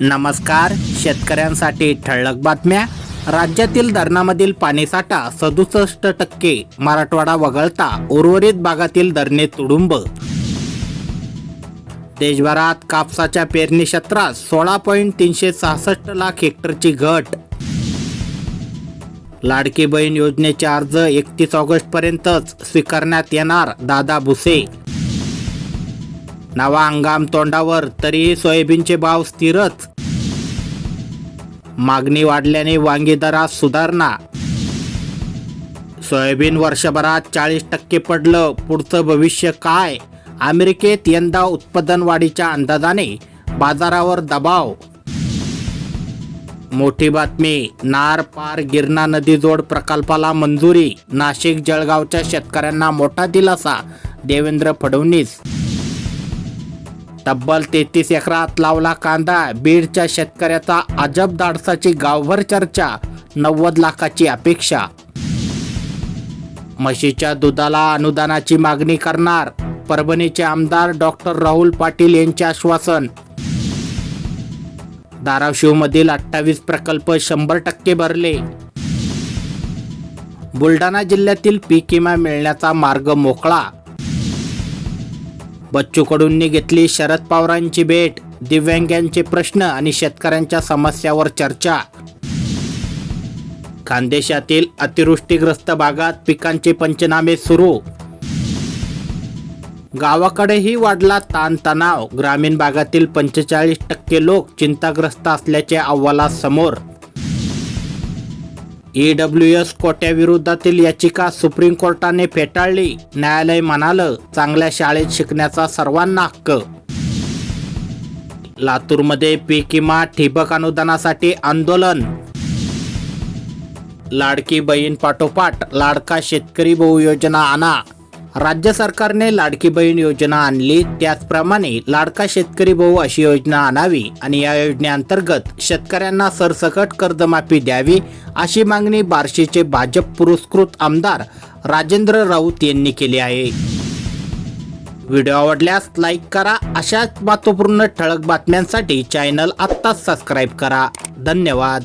नमस्कार शेतकऱ्यांसाठी ठळक बातम्या. राज्यातील धरणामधील पाणीसाठा सदुसष्ट टक्के. मराठवाडा वगळता उर्वरित भागातील धरणे तुडुंब. देशभरात कापसाच्या पेरणी क्षेत्रात सोळा पॉईंट तीनशे सहासष्ट लाख हेक्टरची घट. लाडकी बहीण योजनेचे अर्ज एकतीस ऑगस्टपर्यंतच स्वीकारण्यात येणार दादा भुसे. नवा हंगाम तोंडावर तरीही सोयाबीनचे भाव स्थिरच. मागणी वाढल्याने वांगी दरात सुधारणा. सोयाबीन वर्षभरात चाळीस टक्के पडलं. पुढचं भविष्य काय? अमेरिकेत यंदा उत्पादन वाढीच्या अंदाजाने बाजारावर दबाव. मोठी बातमी नार पार गिरणा नदी जोड प्रकल्पाला मंजुरी नाशिक जळगावच्या शेतकऱ्यांना मोठा दिलासा देवेंद्र फडणवीस तब्बल तेहतीस एकरात लावला कांदा. बीडच्या शेतकऱ्याचा अजब धाडसाची गावभर चर्चा नव्वद लाखाची अपेक्षा. म्हशीच्या दुधाला अनुदानाची मागणी करणार परभणीचे आमदार डॉक्टर राहुल पाटील यांचे आश्वासन. धाराशिवमधील अठ्ठावीस प्रकल्प शंभर टक्के भरले. बुलढाणा जिल्ह्यातील पीक विमा मिळण्याचा मार्ग मोकळा. बच्चू कडूंनी घेतली शरद पवारांची भेट दिव्यांगांचे प्रश्न आणि शेतकऱ्यांच्या समस्यावर चर्चा. खानदेशातील अतिवृष्टीग्रस्त भागात पिकांचे पंचनामे सुरू. गावाकडेही वाढला ताणतणाव. ग्रामीण भागातील पंचेचाळीस टक्के लोक चिंताग्रस्त असल्याचे अहवालासमोर डब्ल्यू एस कोट्याविरोधातील याचिका सुप्रीम कोर्टाने फेटाळली. न्यायालय म्हणालं चांगल्या शाळेत शिकण्याचा सर्वांना हक्क. लातूरमध्ये पीकिमा ठिबक अनुदानासाठी आंदोलन. लाडकी बहीण पाठोपाठ लाडका शेतकरी बहु योजना आणा. राज्य सरकारने लाडकी बहीण योजना आणली. त्याचप्रमाणे लाडका शेतकरी भाऊ अशी योजना आणावी आणि या योजनेअंतर्गत शेतकऱ्यांना सरसकट कर्जमाफी द्यावी अशी मागणी बार्शीचे भाजप पुरस्कृत आमदार राजेंद्र राऊत यांनी केली आहे. व्हिडिओ आवडल्यास लाईक करा. अशाच महत्त्वपूर्ण ठळक बातम्यांसाठी चॅनल आत्ताच सबस्क्राईब करा. धन्यवाद.